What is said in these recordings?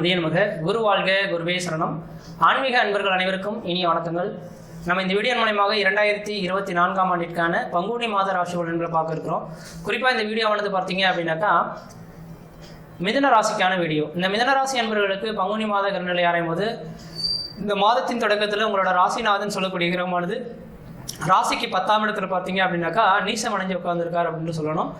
உதய நமக. குரு வாழ்க குருவே சரணம். ஆன்மீக அன்பர்கள் அனைவருக்கும் இனிய வணக்கங்கள். நம்ம இந்த வீடியோ மூலயமாக இரண்டாயிரத்தி இருபத்தி நான்காம் ஆண்டிற்கான பங்குனி மாத ராசி பலன்களை பார்க்க இருக்கிறோம். குறிப்பாக இந்த வீடியோவானது பார்த்தீங்க அப்படின்னாக்கா மிதன ராசிக்கான வீடியோ. இந்த மிதன ராசி அன்பர்களுக்கு பங்குனி மாத கருநிலை ஆராயும் போது இந்த மாதத்தின் தொடக்கத்தில் உங்களோட ராசிநாதன் சொல்லக்கூடிய கிரகமானது ராசிக்கு பத்தாம் இடத்துல பார்த்தீங்க அப்படின்னாக்கா நீசம் அடைஞ்சு உட்காந்துருக்கார் அப்படின்னு சொல்லணும்.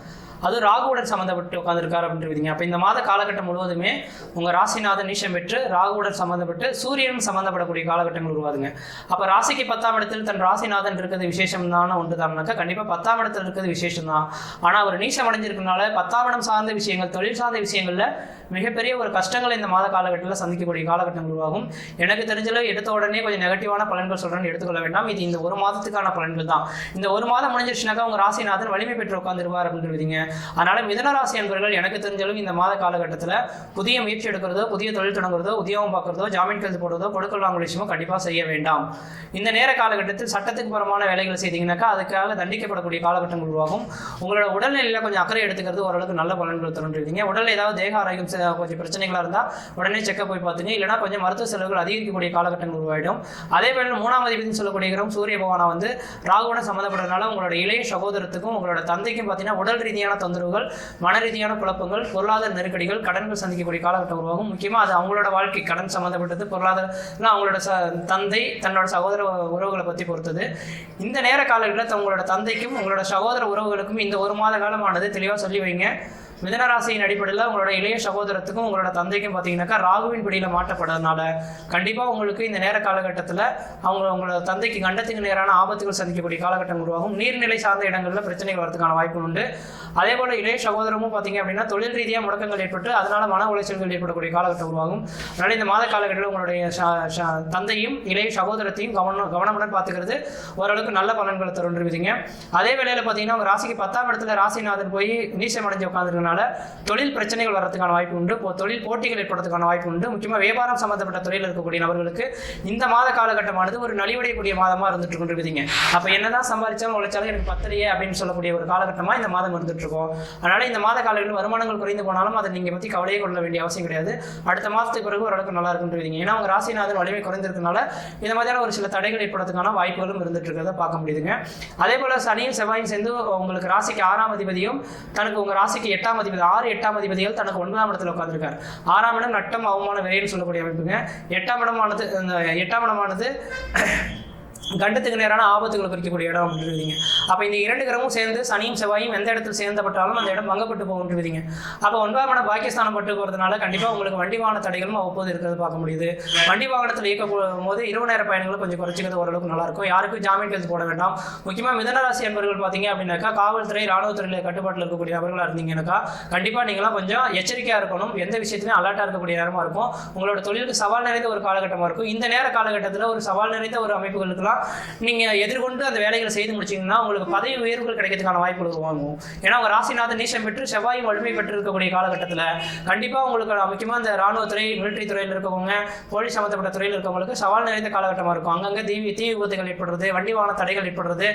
அது ராகுவுடன் சம்மந்தப்பட்டு உட்காந்துருக்கார் அப்படின்றீங்க அப்போ இந்த மாத காலகட்டம் முழுவதுமே உங்கள் ராசிநாதன் நீச்சம் பெற்று ராகுவுடன் சம்மந்தப்பட்டு சூரியனும் சம்மந்தப்படக்கூடிய காலகட்டங்கள் உருவாதுங்க அப்போ ராசிக்கு பத்தாம் இடத்தில் தன் ராசிநாதன் இருக்கிறது விசேஷம் தான் ஒன்று தான்னாக்கா கண்டிப்பாக பத்தாம் இடத்துல இருக்கிறது விசேஷம் தான் ஆனால் அவர் நீச்சம் அடைஞ்சிருக்கனால பத்தாம் இடம் சார்ந்த விஷயங்கள் தொழில் சார்ந்த விஷயங்களில் மிகப்பெரிய ஒரு கஷ்டங்களை இந்த மாத காலகட்டத்தில் சந்திக்கக்கூடிய காலகட்டம் உருவாகும். எனக்கு தெரிஞ்சளவு எடுத்த உடனே கொஞ்சம் நெகட்டிவான பலன்கள் சொல்கிறேன்னு எடுத்துக்கொள்ள வேண்டாம். இது இந்த ஒரு மாதத்துக்கான பலன்கள் தான். இந்த ஒரு மாதம் முடிஞ்சிருச்சுனாக்கா உங்கள் ராசிநாதன் வலிமை பெற்று உட்காந்துருவார் அப்படின்றீங்க அதனால மிதன ராசி அன்பர்கள் எனக்கு தெரிஞ்சளவு இந்த மாத காலகட்டத்தில் புதிய முயற்சி எடுக்கிறதோ புதிய தொழில் தொடங்குறதோ உத்தியோகம் பார்க்குறதோ ஜாமீன் கருத்து போடுறதோ கொடுக்கல் வாங்கல் விஷயமோ கண்டிப்பாக செய்ய வேண்டாம். இந்த நேர காலகட்டத்தில் சட்டத்துக்கு புறமான வேலைகள் செய்தீங்கன்னாக்கா அதுக்காக தண்டிக்கப்படக்கூடிய காலகட்டங்கள் உருவாகும். உங்களோட உடல்நிலையில் கொஞ்சம் அக்கறை எடுத்துக்கிறது ஓரளவுக்கு நல்ல பலன்கள் தருன்றீங்க உடல் ஏதாவது தேக ஆரோக்கியம் கொஞ்சம் பிரச்சனைகளாக இருந்தால் உடனே செக்கப் போய் பார்த்துங்க இல்லைனா கொஞ்சம் மருத்துவ செலவுகள் அதிகரிக்கக்கூடிய காலகட்டங்கள் உருவாயிடும். அதே வேளை மூணாம் அதிபதினு சொல்லக்கூடிய கிரகம் சூரிய பகவானா வந்து ராகுவோட சம்மந்தப்படுறதுனால உங்களோட இளைய சகோதரத்துக்கும் உங்களோட தந்தைக்கும் பார்த்தீங்கன்னா உடல் ரீதியான தொந்தரவுகள் மன ரீதியான குழப்பங்கள் பொருளாதார நெருக்கடிகள் கடன்கள் சந்திக்கக்கூடிய காலகட்டம் உருவாகும். முக்கியமாக அது அவங்களோட வாழ்க்கை கடன் சம்மந்தப்பட்டது பொருளாதாரம் அவங்களோட ச தந்தை தன்னோட சகோதர உறவுகளை பற்றி பொறுத்தது. இந்த நேர காலங்களில் உங்களோட தந்தைக்கும் உங்களோட சகோதர உறவுகளுக்கும் இந்த ஒரு மாத காலமானது தெளிவாக சொல்லி வைங்க. மிதனராசியின் அடிப்படையில் உங்களோட இளைய சகோதரத்துக்கும் உங்களோட தந்தைக்கும் பார்த்தீங்கன்னாக்கா ராகுவின் பிடியில் மாட்டப்படுறதுனால கண்டிப்பாக உங்களுக்கு இந்த நேர காலகட்டத்தில் அவங்க உங்களோட தந்தைக்கு கண்டத்துக்கு நேரான ஆபத்துகள் சந்திக்கக்கூடிய காலகட்டம் உருவாகும். நீர்நிலை சார்ந்த இடங்களில் பிரச்சனைகள் வரதுக்கான வாய்ப்பு உண்டு. அதே போல் இளைய சகோதரமும் பார்த்தீங்க அப்படின்னா தொழில் ரீதியாக முடக்கங்கள் ஏற்பட்டு அதனால மன உளைச்சல்கள் ஏற்படக்கூடிய காலகட்டம் உருவாகும். அதனால் இந்த மாத காலகட்டத்தில் உங்களுடைய தந்தையும் இளைய சகோதரத்தையும் கவனம் கவனமுடன் பார்த்துக்கிறது ஓரளவுக்கு நல்ல பலன்களை தருன்றீங்க அதே வேளையில் பார்த்தீங்கன்னா உங்கள் ராசிக்கு பத்தாம் இடத்துல ராசிநாதன் போய் நீசம் அடைஞ்சு உட்காந்துருக்கனால தொழில் பிரச்சனைகள் வர்றதுக்கான வாய்ப்பு உண்டு. இப்போ தொழில் போட்டிகள் ஏற்படுறதுக்கான வாய்ப்பு உண்டு. முக்கியமாக வியாபாரம் சம்மந்தப்பட்ட தொழில் இருக்கக்கூடிய நபர்களுக்கு இந்த மாத காலகட்டமானது ஒரு நலிவடையக்கூடிய மாதமாக இருந்துட்டு கொண்டிருக்குதுங்க அப்போ என்னதான் சம்பாதிச்சாலும் உழைச்சாலும் எனக்கு பத்தலையே அப்படின்னு சொல்லக்கூடிய ஒரு காலகட்டமாக இந்த மாதம் இருந்துட்டு இருக்கோம். அதனால இந்த மாத காலங்களில் வருமானங்கள் குறைந்து போனாலும் அதை நீங்கள் பற்றி கவலையே கொள்ள வேண்டிய அவசியம் கிடையாது. அடுத்த மாதத்துக்கு பிறகு ஓரளவுக்கு நல்லா இருக்குன்றீங்க ஏன்னா உங்க ராசிநாதன் வலிமை குறைந்திருக்கனால இந்த மாதிரியான ஒரு சில தடைகள் ஏற்படுறதுக்கான வாய்ப்புகளும் இருந்துட்டு இருக்கிறத பார்க்க முடியுதுங்க. அதே போல சனியும் செவ்வாயும் சேர்ந்து உங்களுக்கு ராசிக்கு ஆறாம் அதிபதியும் தனக்கு உங்க ராசிக்கு எட்டாம் அதிபதி ஆறு எட்டாம் அதிபதிகள் தனக்கு ஒன்பதாம் இடத்துல உட்காந்துருக்காரு ஆறாம் இடம் நட்டம் அவமான விரைன்னு சொல்லக்கூடிய அமைப்புங்க. எட்டாம் இடமானது அந்த எட்டாம் இடமானது கண்டத்துக்கு நேரான ஆபத்துகளை குறிக்கக்கூடிய இடம் அப்படின்றீங்க அப்போ இந்த இரண்டு கிரகமும் சேர்ந்து சனியும் செவ்வாயும் எந்த இடத்துல சேர்ந்தப்பட்டாலும் அந்த இடம் பங்கப்பட்டு போகுன்றீங்க அப்போ ஒன்பதாம் இடம் பாகிஸ்தானம் பட்டு போகிறதுனால கண்டிப்பாக உங்களுக்கு வண்டி வாகன தடைகளும் அவ்வப்போது இருக்கிறது பார்க்க முடியுது. வண்டி வாகனத்தில் இயக்க போது இரவு நேர பயணங்களை கொஞ்சம் குறைச்சிக்கிறது ஓரளவுக்கு நல்லாயிருக்கும். யாருக்கும் ஜாமீன் கைது போட வேண்டாம். முக்கியமாக மிதனராசி என்பவர்கள் பார்த்தீங்க அப்படின்னாக்கா காவல்துறை ராணுவத்துறையில் கட்டுப்பாட்டில் இருக்கக்கூடிய நபர்களாக இருந்தீங்கன்னாக்கா கண்டிப்பாக நீங்களாம் கொஞ்சம் எச்சரிக்கையாக இருக்கணும். எந்த விஷயத்துலையும் அலர்ட்டாக இருக்கக்கூடிய நேரமாக இருக்கும். உங்களோட தொழிலுக்கு சவால் நிறைந்த ஒரு காலகட்டமாக இருக்கும். இந்த நேர காலகட்டத்தில் ஒரு சவால் நிறைந்த ஒரு அமைப்புகளுக்கெல்லாம் நீங்கள் எதிர்கொண்டு அந்த வேலைகளை செய்து முடிச்சீங்கன்னா உங்களுக்கு பதவி உயர்வுகள் கிடைக்கிறதுக்கான வாய்ப்புகள் உருவாகும். ஏன்னா உங்கள் ராசிநாதன் நீசம் பெற்று செவ்வாயும் வலிமை பெற்று இருக்கக்கூடிய காலகட்டத்தில் கண்டிப்பாக உங்களுக்கு முக்கியமாக இந்த ராணுவத்துறை மிலிட்டரி துறையில் இருக்கவங்க போலீஸ் சம்மந்தப்பட்ட துறையில் இருக்கவங்களுக்கு சவால் நிறைந்த காலகட்டமாக இருக்கும். அங்கங்கே தீ தீ விபத்துகள் ஏற்படுறது வண்டி வாகன தடைகள் ஏற்படுறது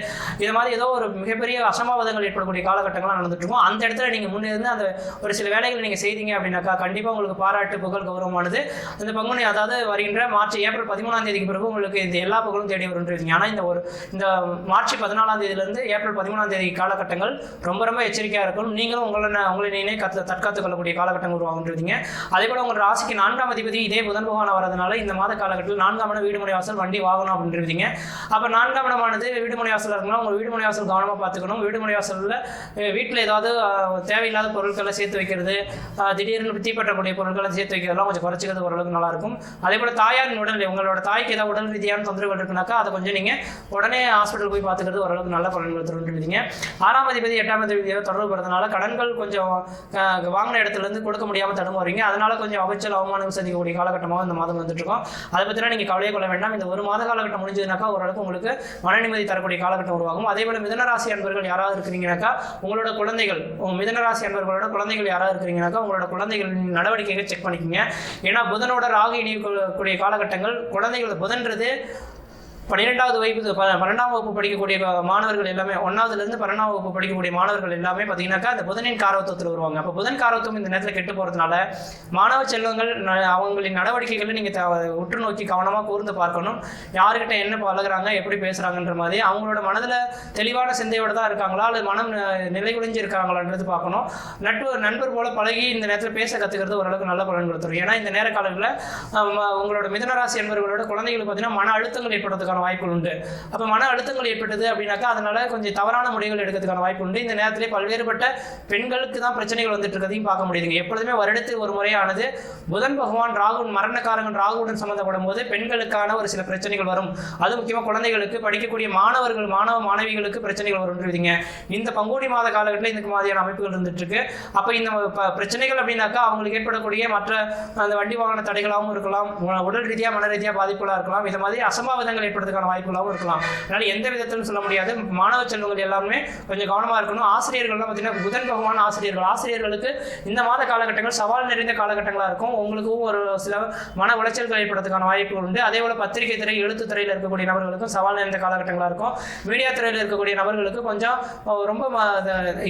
இது மாதிரி ஏதோ ஒரு மிகப்பெரிய அசம்பாவிதங்கள் ஏற்படக்கூடிய காலகட்டங்கள்லாம் நடந்துட்டு இருக்கும் அந்த இடத்துல நீங்கள் முன்னிருந்து அந்த ஒரு சில வேலைகள் நீங்கள் செய்தீங்க அப்படின்னாக்கா கண்டிப்பாக உங்களுக்கு பாராட்டு புகழ் கௌரவமானது. இந்த பங்குனி அதாவது வருகின்ற மார்ச் ஏப்ரல் பதிமூணாம் தேதிக்கு பிறகு உங்களுக்கு இந்த எல்லா புகழும் தேடி வருன்றீங்க ஆனால் இந்த ஒரு இந்த மார்ச் பதினாலாம் தேதியிலேருந்து ஏப்ரல் பதிமூணாம் தேதி காலகட்டங்கள் ரொம்ப ரொம்ப எச்சரிக்கையாக இருக்கும் நீங்களும் உங்களை உங்களை நீனே கத்து தற்காத்துக் கொள்ளக்கூடிய காலகட்டங்கள் உருவாகுன்றீங்க அதே போல உங்கள் ராசிக்கு நான்காம் அதிபதி இதே புதன் பகவான் வரதுனால இந்த மாத காலகட்டத்தில் நான்காம் இடம் வீடுமுறை வாசல் வண்டி வாகனம் அப்படின்றீங்க அப்போ நான்காம் இடமானது வீடுமுறை வாசல் இருக்கணும் உங்கள் வீடுமுறை வாசல் கவனமாக பார்த்துக்கணும். வீடுமுறை வாசலில் வீட்டில் ஏதாவது தேவையில்லாத பொருட்களை சேர்த்து வைக்கிறது திடீர்னு தீப்பற்றக்கூடிய பொருட்களை சேர்த்து வைக்கிறதெல்லாம் கொஞ்சம் குறைச்சிக்கிறது ஓரளவுக்கு நல்லா இருக்கும் அதே போல் தாயாரின் உடல் உங்களோட தாய்க்கு ஏதாவது உடல் ரீதியான தொந்தரவுகள் இருக்குனாக்கா அதை கொஞ்சம் நீங்கள் உடனே ஹாஸ்பிட்டல் போய் பார்த்துக்கிறது ஓரளவுக்கு நல்ல பலன்கள் தருன்றீங்க ஆறாம் அதிபதி எட்டாம் அதிபதியோட தொடர்பு பெறதுனால கடன்கள் கொஞ்சம் வாங்கின இடத்துல இருந்து கொடுக்க முடியாமல் தடுமாறீங்க. அதனால கொஞ்சம் அவச்சல் அவமானம் சந்திக்கக்கூடிய காலகட்டமாக இந்த மாதம் வந்துட்டுருக்கோம். அதை பற்றிலாம் நீங்கள் கவலையே கொள்ள வேண்டாம். இந்த ஒரு மாத காலகட்டம் முடிஞ்சதுனாக்கா ஓரளவுக்கு உங்களுக்கு மன நிம்மதி தரக்கூடிய காலகட்டம் உருவாகும். அதே போல் மிதனராசி அன்பர்கள் யாராவது இருக்கிறீங்கனாக்கா உங்களோட குழந்தைகள் உங்கள் மிதனராசி அன்பர்களோட குழந்தைகள் யாராவது இருக்கிறீங்கனாக்கா உங்களோட குழந்தைகளின் நடவடிக்கைகளை செக் பண்ணிக்கோங்க. ஏன்னா புதனோட ராகு இணையக்கூடிய காலகட்டங்கள் குழந்தைகள் புதன்றது பன்னிரெண்டாவது வகுப்பு ப- பன்னெண்டாம் வகுப்பு படிக்கக்கூடிய மாணவர்கள் எல்லாமே ஒன்றாவதுலேருந்து பன்னெண்டாம் வகுப்பு படிக்கக்கூடிய மாணவர்கள் எல்லாமே பார்த்தீங்கன்னாக்கா அந்த புதனின் காரவத்துவத்தில் வருவாங்க. அப்போ புதன் காரவத்துவம் இந்த நேரத்தில் கெட்டு போகிறதுனால மாணவ செல்வங்கள் ந- அவங்களின் நடவடிக்கைகளை நீங்கள் உற்று நோக்கி கவனமாக கூர்ந்து பார்க்கணும். யாருக்கிட்ட என்ன பழகுறாங்க எப்படி பேசுகிறாங்கன்ற மாதிரி அவங்களோட மனதில் தெளிவான சிந்தையோட தான் இருக்காங்களா அல்லது மனம் அஹ், நிலைகுலைஞ்சு இருக்காங்களான்றது பார்க்கணும். நட்பு நண்பர் போல பழகி இந்த நேரத்தில் பேச கற்றுக்கிறது ஓரளவுக்கு நல்ல பலன் கொடுத்துரும். ஏன்னா இந்த நேர காலங்களில் உங்களோட மிதனராசி என்பவர்களோட குழந்தைகளுக்கு பார்த்தீங்கன்னா மன அழுத்தங்கள் ஏற்படுறதுக்கான வாய்ப்புகள் உண்டு. அப்போ மன அழுத்தங்கள் ஏற்பட்டது அப்படின்னாக்கா அதனால கொஞ்சம் தவறான முடிவுகள் எடுக்கிறதுக்கான வாய்ப்பு உண்டு. இந்த நேரத்திலே பல்வேறுபட்ட பெண்களுக்கு தான் பிரச்சனைகள் வந்துட்டு இருக்கிறதையும் பார்க்க முடியுதுங்க. எப்பொழுதுமே வருடத்தில் ஒரு முறையானது புதன் பகவான் ராகுன் மரணக்காரங்கள் ராகுடன் சம்மந்தப்படும் போது பெண்களுக்கான ஒரு சில பிரச்சனைகள் வரும். அது முக்கியமாக குழந்தைகளுக்கு படிக்கக்கூடிய மாணவர்கள் மாணவ மாணவிகளுக்கு பிரச்சனைகள் வரும்ன்றீங்க இந்த பங்குனி மாத காலகட்டத்தில் இந்த மாதிரியான அமைப்புகள் இருந்துட்டு இருக்கு. அப்போ இந்த ப- பிரச்சனைகள் அப்படின்னாக்கா அவங்களுக்கு ஏற்படக்கூடிய மற்ற அந்த வண்டி வாகன தடைகளாகவும் இருக்கலாம். உ- உடல் ரீதியாக மன ரீதியாக பாதிப்புகளாக இருக்கலாம். இந்த மாதிரி அசம்பாவிதங்கள் ஏற்படுறதுக்கான வாய்ப்புகளாகவும் இருக்கலாம். அதனால எந்த விதத்திலும் சொல்ல முடியாது. மாணவ செல்வங்கள் எல்லாருமே கொஞ்சம் கவனமாக இருக்கணும். ஆசிரியர்கள்லாம் பார்த்தீங்கன்னா புதன் பகவான் ஆசிரியர்கள். ஆசிரியர்களுக்கு இந்த மாத காலகட்டங்கள் சவால் நிறைந்த காலகட்டங்களாக இருக்கும். உங்களுக்கும் ஒரு சில மன உளைச்சல்கள் ஏற்படுறதுக்கான வாய்ப்புகள் உண்டு. அதே போல் பத்திரிகை துறை எழுத்து துறையில் இருக்கக்கூடிய நபர்களுக்கும் சவால் நிறைந்த காலகட்டங்களாக இருக்கும். மீடியா துறையில் இருக்கக்கூடிய நபர்களுக்கு கொஞ்சம் ரொம்ப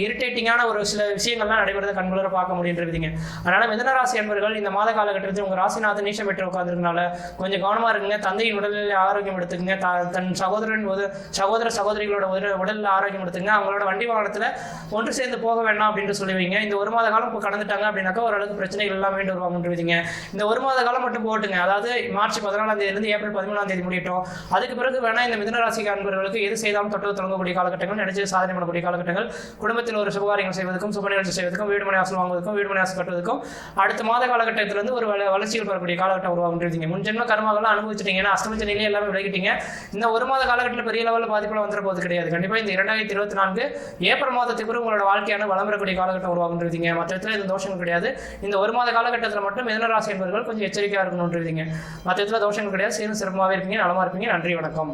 இரிட்டேட்டிங்கான ஒரு சில விஷயங்கள்லாம் நடைபெறத கண்குளிர பார்க்க முடியுன்றதுங்க அதனால் மிதனராசி என்பர்கள் இந்த மாத காலகட்டத்தில் உங்கள் ராசிநாதன் நீச்சம் பெற்று உட்காந்துருக்கனால கொஞ்சம் கவனமாக இருக்குங்க தந்தையின் உடல்நிலை ஆரோக்கியம் எடுத்துக்கங்க. த- தன் சகோதரன் உத- சகோதர சகோதரிகளோட உடல் உடலில் ஆரோக்கியம் எடுத்துங்க அவங்களோட வண்டி வாகனத்தில் ஒன்று சேர்ந்து போக வேண்டாம் அப்படின்னு சொல்லுவீங்க இந்த ஒரு மாத காலம் இப்போ கடந்துட்டாங்க அப்படின்னாக்கா ஓரளவுக்கு பிரச்சனைகள் எல்லாம் மீண்டு வருவாங்கன்றீங்க இந்த ஒரு மாத காலம் மட்டும் போட்டுங்க. அதாவது மார்ச் பதினாலாம் தேதியிலிருந்து ஏப்ரல் பதிமூணாம் தேதி முடியட்டும். அதுக்கு பிறகு வேணா இந்த மிதன ராசி அன்பர்களுக்கு எது செய்தாலும் தொட்டு தொடங்கக்கூடிய காலகட்டங்கள் நினைச்சு சாதனை பண்ணக்கூடிய காலகட்டங்கள். குடும்பத்தில் ஒரு சுபகாரியங்கள் செய்வதற்கும் சுப நிகழ்ச்சி செய்வதற்கும் வீடு மனை வாசல் வாங்குவதற்கும் வீடு மனை வாசல் கட்டுவதற்கும் அடுத்த மாத காலகட்டத்திலிருந்து ஒரு வளர்ச்சிகள் பெறக்கூடிய காலகட்டம் உருவாகுன்றீங்க முன்ஜென்ம கர்மாவெல்லாம் அனுபவிச்சிட்டீங்க ஏன்னா எல்லாமே விலகிட்டீங்க. இந்த ஒரு மாத காலகட்டத்தில் பெரிய லெவலில் பாதிப்புலாம் வந்துட போது கிடையாது. கண்டிப்பாக இந்த இரண்டாயிரத்தி இருபத்தி நான்கு ஏப்ரல் மாதத்துக்கு உங்களோட வாழ்க்கையான வளம் பெறக்கூடிய காலகட்டம் உருவாகுன்றீங்க மற்ற இடத்துல இந்த தோஷங்கள் கிடையாது. இந்த ஒரு மாத காலகட்டத்தில் மட்டும் மிதனராசி என்பவர்கள் கொஞ்சம் எச்சரிக்கையாக இருக்கணுன்றீங்க மற்ற இடத்துல தோஷங்கள் கிடையாது. சீரும் சிறப்பாகவே இருப்பீங்க. நலமாக இருப்பீங்க. நன்றி. வணக்கம்.